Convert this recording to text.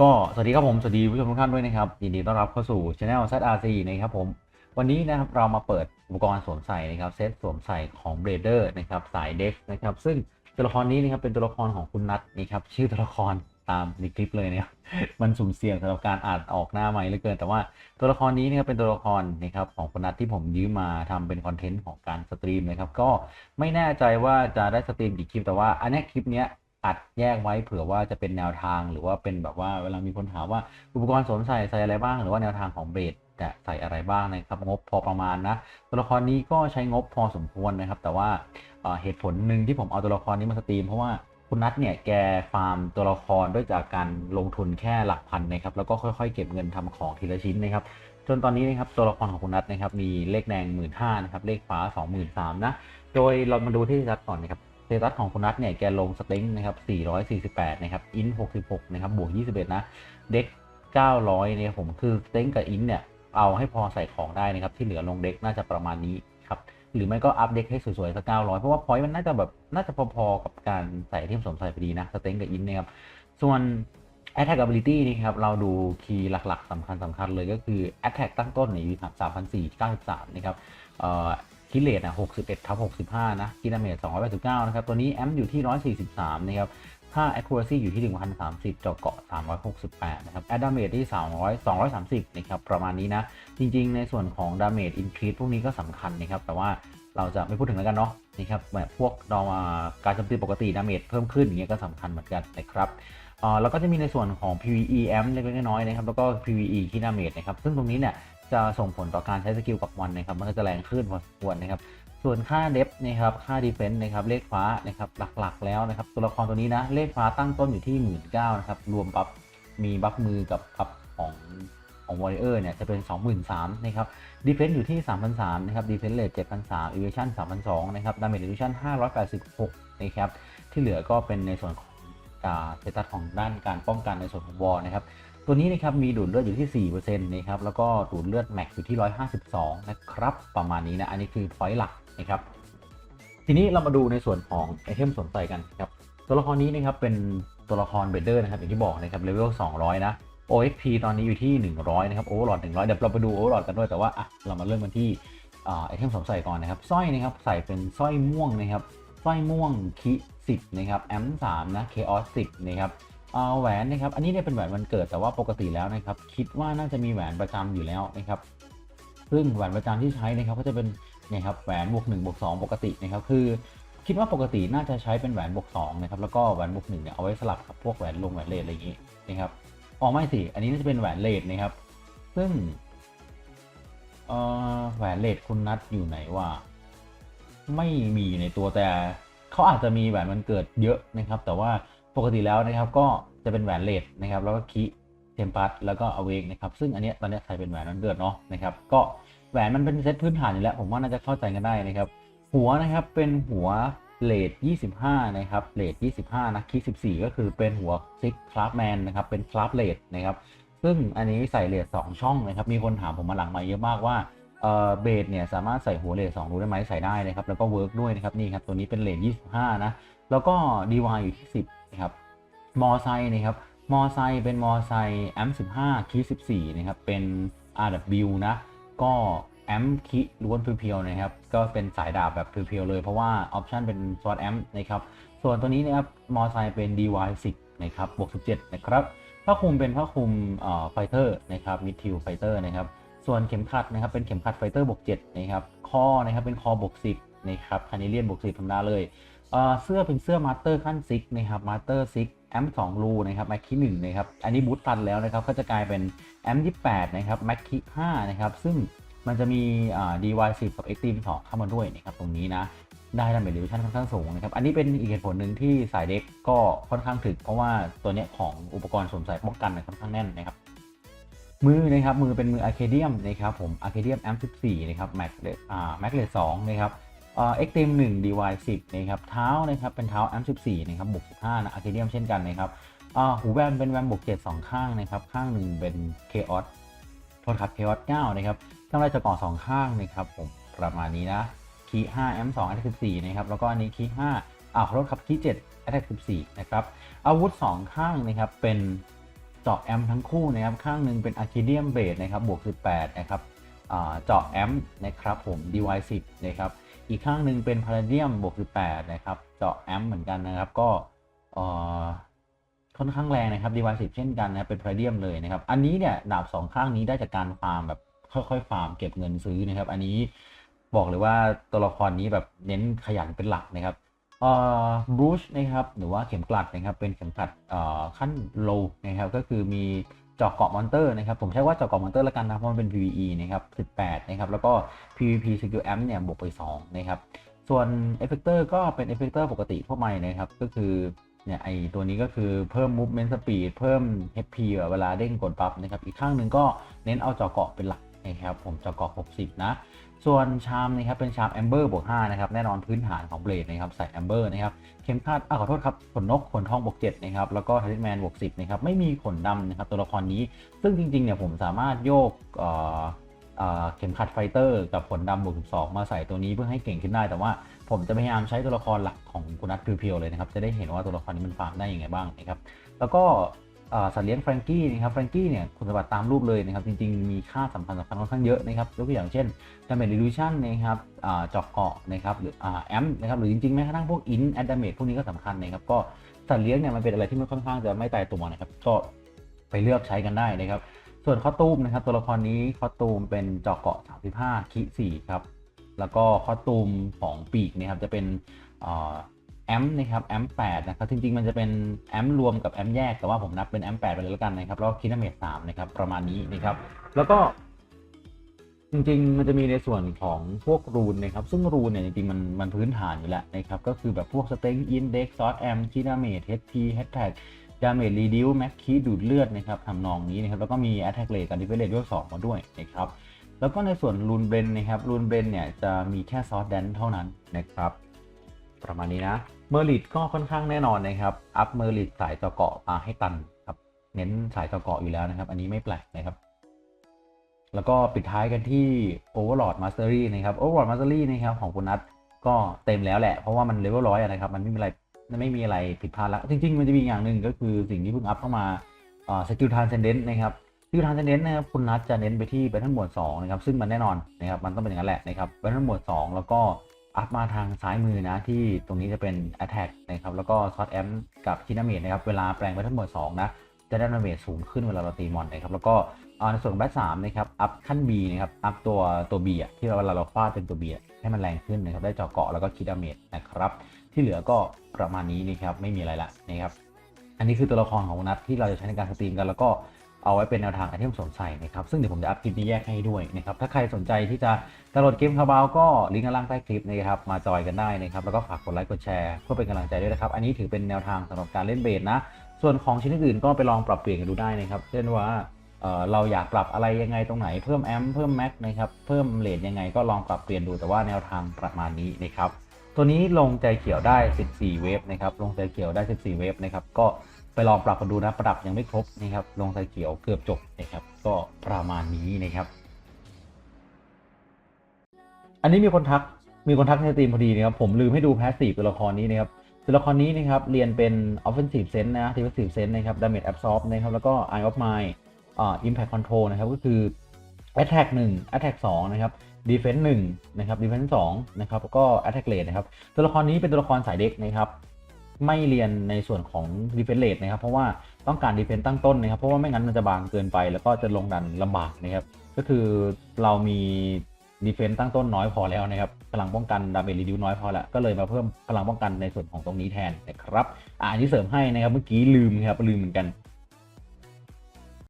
ก็สวัสดีครับผม สวัสดีผู้ชมทุกท่านด้วยนะครับยินดีต้อนรับเข้าสู่ Channel ZRC นะครับผม วันนี้นะครับเรามาเปิดอุปกรณ์สวมใส่นะครับเซตสวมใส่ของ b r a d e r นะครับสายเด็กนะครับซึ่งตัวละครนี้นะครับเป็นตัวละครของคุณนัทนะครับชื่อตัวละครตามในคลิปเลยนะครับมันสุ่มเสี่ยงสำหรับการอ่านออกหน้าไม่เหลือเกิน แต่ว่าตัวละครนี้นะครับเป็นตัวละครนะครับของคุณนัทที่ผมยืมมาทำเป็นคอนเทนต์ของการสตรีมนะครับก็ไม่แน่ใจว่าจะได้สตรีมกี่คลิปแต่ว่าอันนี้คลิปเนี้ย อัดแยกไว้เผื่อว่าจะเป็นแนวทางหรือว่าเป็นแบบว่าเวลามีคนถามว่าอุปกรณ์สวมใส่ใส่อะไรบ้าง หรือว่าแนวทางของเบสจะใส่อะไรบ้างนะครับงบพอประมาณนะตัวละครนี้ก็ใช้งบพอสมควรนะครับ แต่ว่าเหตุผลหนึ่งที่ผมเอาตัวละครนี้มาสตรีม เพราะว่าคุณนัทเนี่ยแกฟาร์มตัวละครด้วยจากการลงทุนแค่หลักพันนะครับแล้วก็ค่อยๆ เก็บเงินทำของทีละชิ้นนะครับจนตอนนี้นะครับตัวละครของคุณนัทนะครับมีเลขแดงหมื่นห้านะครับเลขฟ้าสองหมื่นสามนะโดยเรามาดูที่สเตตัสก่อนนะครับ เตตัสของคุณนัทเนี่ยแกลงสเต็งนะครับ448 นะครับ อิน 66 นะครับ บวก 21 นะ เด็ก 900 เนี่ยผมคือสเต็งกับอินเนี่ย เอาให้พอใส่ของได้นะครับ ที่เหลือลงเด็กน่าจะประมาณนี้ครับ หรือไม่ก็อัพเด็กให้สวยๆสัก 900 เพราะว่าพอยต์มันน่าจะแบบน่าจะพอๆกับการใส่ที่ผมสมใส่พอดีนะ สเต็งกับอินนะครับ ส่วน Attack Ability นี่ครับ เราดูคีย์หลักๆสำคัญสำคัญเลยก็คือ Attack ตั้งต้นเนี่ยอยู่ที่3,493 นะครับ เอ่อคิเลตนะ61ทับ65นะคิดาเมจ289นะครับ ตัวนี้แอมอยู่ที่143นะครับ ค่า accuracy อยู่ที่1,030เจาะเกาะ368นะครับ add damage ที่300 230นะครับ ประมาณนี้นะ จริงๆ ในส่วนของ damage increase พวกนี้ก็สำคัญนะครับ แต่ว่าเราจะไม่พูดถึงแล้วกันเนาะนี่ครับแบบพวกเราการโจมตีปกติ damage เพิ่มขึ้นอย่างเงี้ยก็สำคัญเหมือนกันนะครับเออแล้วก็จะมีในส่วนของ PVE amp เล็กๆน้อยๆนะครับ แล้วก็ PVE ที่ damage นะครับ ซึ่งตรงนี้เนี่ย จะส่งผลต่อการใช้สกิลกับมันนะครับ มันก็จะแรงขึ้นพอสมควรนะครับ ส่วนค่าเดฟนะครับ ค่าดีเฟนต์นะครับ เลขฟ้านะครับหลักๆ แล้วนะครับ ตัวละครตัวนี้นะ เลขฟ้าตั้งต้นอยู่ที่ 1 9ื่นนะครับ รวมบัฟมีบัฟมือกับบัฟของของวอริเออร์เนี่ยจะเป็น 23,000นะครับดีเฟนต์อยู่ที่ 3,300นะครับดีเฟนต์เลท7,300อีเวชั่น3,200นะครับดาเมจอีเวชั่น586นะครับที่เหลือก็เป็นในส่วนของการเซตัสของด้านการป้องกันในส่วนของวอลนะครับ ตัวนี้นะครับมีดูดเลือดอยู่ที่4%นะครับแล้วก็ดูดเลือดแม็กอยู่ที่ 152 นะครับ ประมาณนี้นะอันนี้คือพอยต์หลักนะครับทีนี้เรามาดูในส่วนของไอเทมสวมใส่กันครับตัวละครนี้นะครับเป็นตัวละครเบเดอร์นะครับอย่างที่บอกนะครับเลเวล200 นะ OXP ตอนนี้อยู่ที่ 100 นะครับโอเวอร์ลอด100 เดี๋ยวเราไปดูโอเวอร์ลอดกันด้วย แต่ว่าอะเรามาเริ่มกันที่ไอเทมสวมใส่ก่อนนะครับสร้อยนะครับใส่เป็นสร้อยม่วงนะครับสร้อยม่วงคิ10นะครับแอม3นะเคออส10นะครับ แหวนนะครับ อันนี้เนี่ยเป็นแหวนวันเกิดแต่ว่าปกติแล้วนะครับ คิดว่าน่าจะมีแหวนประจำอยู่แล้วนะครับซึ่งแหวนประจำที่ใช้นะครับก็จะเป็นนี่ครับแหวนบวกหนึ่งบวกสองปกตินะครับ คือ คิดว่าปกติน่าจะใช้เป็นแหวนบวกสองนะครับแล้วก็แหวนบวกหนึ่งเนี่ยเอาไว้สลับกับพวกแหวนลงแหวนเลทอะไรอย่างนี้นะครับอ๋อไม่สิอันนี้น่าจะเป็นแหวนเลทนะครับ ซึ่งแหวนเลทคุณนัดอยู่ไหนวะไม่มีอยู่ในตัวแต่เขาอาจจะมีแหวนวันเกิดเยอะนะครับ แต่ว่า ปกติแล้วนะครับก็จะเป็นแหวนเลทนะครับแล้วก็คิเทมปัสแล้วก็อเวกนะครับซึ่งอันเนี้ยตอนเนี้ยใส่เป็นแหวนวันเกิดเนาะนะครับก็แหวนมันเป็นเซตพื้นฐานอยู่แล้ว ผมว่าน่าจะเข้าใจกันได้นะครับ หัวนะครับเป็นหัวเลท25 นะครับเลท25 นะคิ14 ก็คือเป็นหัวซิกคลาสแมนนะครับเป็นคลาสเลทนะครับซึ่งอันนี้ใส่เลท2ช่องนะครับมีคนถามผมมาหลังมาเยอะมากว่าเออเบสเนี่ยสามารถใส่หัวเลท2รูได้ไหมใส่ได้นะครับแล้วก็เวิร์กด้วยนะครับนี่ครับตัวนี้เป็นเลท25 นะแล้วก็ DY อยู่ที่ 10 นะครับมอไซค์นะครับมอไซค์เป็นมอไซค์แอม15คี14นะครับเป็น RW นะก็แอมคิล้วนเพียวๆนะครับก็เป็นสายดาบแบบเพียวๆเลยเพราะว่าออปชันเป็นซอสแอมนะครับส่วนตัวนี้นะครับมอไซค์เป็น DY 10 นะครับบวก17นะครับผ้าคลุมเป็นผ้าคลุมเอ่อไฟเตอร์นะครับมิดทิวไฟเตอร์นะครับส่วนเข็มขัดนะครับเป็นเข็มขัดไฟเตอร์บวก7นะครับคอนะครับเป็นคอบวก10นะครับคานิเลียนบวก10ธรรมดาเลย เสื้อเป็นเสื้อมาสเตอร์ขั้นซิกนะครับมาสเตอร์ซิกแอมสองรูนะครับแม็กคีหนึ่งนะครับอันนี้บูตตันแล้วนะครับก็จะกลายเป็นแอมยี่แปดนะครับแม็กคีห้านะครับซึ่งมันจะมีอ่า DY10 กับ Extreme 2เข้ามาด้วยนะครับตรงนี้นะได้ดาเมจเรดิชั่นค่อนข้างสูงนะครับ อันนี้เป็นอีกเหตุผลหนึ่งที่สายเด็กก็ค่อนข้างถึก เพราะว่าตัวเนี้ยของอุปกรณ์สวมใส่ป้องกันค่อนข้างแน่นนะครับ มือนะครับ มือเป็นมืออะเคเดียมนะครับผมอะเคเดียมแอม14นะครับแม็กเลอ่าแม็กเลส2นะครับ เอ่อ Extreme 1 DY 10นะครับเท้านะครับเป็นเท้า M 14นะครับบวก15นะอะเคเดียมเช่นกันนะครับหูแวมเป็นแวมบวก7สองข้างนะครับข้างหนึ่งเป็น Chaos โทษครับ Chaos 9นะครับกำไรจะก่อสองข้างนะครับผมประมาณนี้นะคี5 M 2 Attack 14นะครับแล้วก็อันนี้คี5อ่าขอโทษครับคี7 Attack 14นะครับอาวุธ2ข้างนะครับเป็นเจาะแอมทั้งคู่นะครับข้างหนึ่งเป็นอะคิเดียมเบสนะครับบวก18นะครับเจาะแอมนะครับผม DY 10นะครับ อีกข้างหนึ่งเป็นพาราเดียมบวก18นะครับ เจาะแอมป์เหมือนกันนะครับ ก็ค่อนข้างแรงนะครับ DY 10เช่นกันนะเป็นพาราเดียมเลยนะครับ อันนี้เนี่ยดาบสองข้างนี้ได้จากการฟาร์มแบบค่อยๆฟาร์มเก็บเงินซื้อนะครับ อันนี้บอกเลยว่าตัวละครนี้แบบเน้นขยันเป็นหลักนะครับเอ่อบรูชนะครับหรือว่าเข็มกลัดนะครับเป็นเข็มกลัดเอ่อขั้นโลนะครับก็คือมี จาะเกาะมอนเตอร์นะครับ ผมใช้ว่าเจาะเกาะมอนเตอร์แล้วกันนะเพราะมันเป็น PVE นะครับ 18 นะครับ แล้วก็ PVP Skill Amp เนี่ย บวกไป 2 นะครับ ส่วนเอฟเฟกเตอร์ก็เป็นเอฟเฟกเตอร์ปกติทั่วไปนะครับ ก็คือ เนี่ยไอตัวนี้ก็คือเพิ่ม movement speed เพิ่ม HP เวลาเด้งกดปั๊บนะครับ อีกข้างหนึ่งก็เน้นเอาเจาะเกาะเป็นหลัก นะครับผมจะเกาะ60 นะ ส่วนชามนะครับเป็นชามแอมเบอร์บวก5นะครับแน่นอนพื้นฐานของเบลดนะครับใส่แอมเบอร์นะครับเข็มขัดอะขอโทษครับขนนกขนทองบวก7นะครับแล้วก็ทัลิแมนบวก10นะครับไม่มีขนดำนะครับตัวละครนี้ ซึ่งจริงๆเนี่ยผมสามารถโยกเอ่อเอ่อเข็มขัดไฟเตอร์กับขนดำบวก12 มาใส่ตัวนี้เพื่อให้เก่งขึ้นได้ แต่ว่าผมจะพยายามใช้ตัวละครหลักของคุณนัทเพียวๆเลยนะครับ จะได้เห็นว่าตัวละครนี้มันฟาร์มได้ยังไงบ้างนะครับ แล้วก็ สัตว์เลี้ยงแฟรงกี้นะครับแฟรงกี้เนี่ยคุณสมบัติตามรูปเลยนะครับจริงๆ มีค่าสำคัญสำคัญค่อนข้างเยอะนะครับยกตัวอย่างเช่น damage reduction นะครับจาะเกาะนะครับหรือแอมนะครับหรือจริงๆแม้กระทั่งพวก in a d damage พวกนี้ก็สำคัญนะครับก็สัตว์เลี้ยงเนี่ยมันเป็นอะไรที่มันค่อนข้างจะไม่ตายตัวนะครับก็ไปเลือกใช้กันได้นะครับ ส่วนคอตูมนะครับตัวละครนี้คอตูมเป็นจาะเกาะ 35คิ4ครับแล้วก็คอตูมของปีกนะครับจะเป็นอ่า แอมนะครับแอม8นะครับจริงๆ มันจะเป็นแอมรวมกับแอมแยกแต่ว่าผมนับเป็นแอม8ไปเลยแล้วกันนะครับแล้วคินาเมต3นะครับประมาณนี้นะครับแล้วก็จริงๆ มันจะมีในส่วนของพวกรูนนะครับ ซึ่งรูนเนี่ยจริงๆ มันมันพื้นฐานอยู่แล้วนะครับ ก็คือแบบพวกสเต็งอินเด็กซ์ซอสแอมคีดาเมจเฮดทีแฮชแท็กดาเมจรีดิวแม็กคีดูดเลือดนะครับทำนองนี้นะครับ แล้วก็มีแอตแทกเลกับดิเฟเลตด้วยสองมาด้วยนะครับ แล้วก็ในส่วนรูนเบรนนะครับรูนเบรนเนี่ยจะมีแค่ซอสแดนเท่านั้นนะครับ ประมาณนี้นะ เมอร์ลิดก็ค่อนข้างแน่นอนนะครับ อัพเมอร์ลิดสายเจาะเกาะมาให้ตันครับ เน้นสายเจาะเกาะอยู่แล้วนะครับ อันนี้ไม่แปลกนะครับ แล้วก็ปิดท้ายกันที่ Overlord Mastery นะครับ Overlord Mastery นะครับของคุณนัทก็เต็มแล้วแหละ เพราะว่ามันเลเวลร้อยนะครับ มันไม่มีอะไรไม่มีอะไรผิดพลาดแล้ว จริง ๆ มันจะมีอย่างหนึ่งก็คือสิ่งที่เพิ่งอัพเข้ามาสกิลทานเซนเดนต์นะครับสกิลทานเซนเดนต์นะครับคุณนัทจะเน้นไปที่ Battle Mode 2นะครับซึ่งมันแน่นอนนะครับมันต้องเป็นอย่างนั้นแหละนะครับ Battle Mode 2แล้วก็ อัพมาทางซ้ายมือนะ ที่ตรงนี้จะเป็น Attack นะครับ แล้วก็ Short Amp กับ k i n a m a t e นะครับ เวลาแปลง Battle Mode 2นะจะได้ดาเมจสูงขึ้นเวลาเราตีมอนนะครับ แล้วก็ในส่วนของแบทสามนะครับ อัพขั้น B นะครับ อัพตัวตัว B อะที่เวลาเราฟาดเป็นตัว B อะให้มันแรงขึ้นนะครับ ได้เจาะเกาะแล้วก็คิดดาเมจนะครับ ที่เหลือก็ประมาณนี้นะครับ ไม่มีอะไรละนะครับ อันนี้คือตัวละครของนัทที่เราจะใช้ในการสตรีมกัน แล้วก็ เอาไว้เป็นแนวทางไอเทมสวมใส่นะครับซึ่งเดี๋ยวผมจะอัพคลิปนี้แยกให้ด้วยนะครับถ้าใครสนใจที่จะดาวน์โหลดเกมคาบาวก็ลิงก์ด้านล่างใต้คลิปนะครับมาจอยกันได้นะครับแล้วก็ฝากกดไลค์กดแชร์เพื่อเป็นกำลังใจด้วยนะครับอันนี้ถือเป็นแนวทางสำหรับการเล่นเบสนะส่วนของชิ้นอื่นก็ไปลองปรับเปลี่ยนกันดูได้นะครับเช่นว่าเเราอยากปรับอะไรยังไงตรงไหนเพิ่มแอมป์เพิ่มแม็กนะครับเพิ่มเลทยังไงก็ลองปรับเปลี่ยนดูแต่ว่าแนวทางประมาณนี้นะครับตัวนี้ลงใจเขียวได้ 14 เวฟนะครับลงใจเขียวได้ 14 เวฟนะครับก็ ไปลองปรับกันดูนะ ปรับยังไม่ครบนะครับ ลงใจเขียวเกือบจบนะครับ ก็ประมาณนี้นะครับ อันนี้มีคนทัก มีคนทักในสตรีมพอดีนะครับ ผมลืมให้ดูแพสซีฟตัวละครนี้นะครับ ตัวละครนี้นะครับ เรียนเป็น offensive sense นะ defensive sense นะครับ damage absorb นะครับ แล้วก็ eye of mind อ่า impact control นะครับ ก็คือ attack 1 attack 2 นะครับ defense 1นะครับ defense 2นะครับ แล้วก็ attack rate นะครับ ตัวละครนี้เป็นตัวละครสายเด็กนะครับ ไม่เรียนในส่วนของ defense rate นะครับ เพราะว่าต้องการ defense ตั้งต้นนะครับ เพราะว่าไม่งั้นมันจะบางเกินไป แล้วก็จะลงดันลำบากนะครับ ก็คือเรามี defense ตั้งต้นน้อยพอแล้วนะครับพลังป้องกันดาเมจรีดิวน้อยพอแล้ว ก็เลยมาเพิ่มพลังป้องกันในส่วนของตรงนี้แทนนะครับอ่าอันนี้เสริมให้นะครับเมื่อกี้ลืมครับลืมเหมือนกัน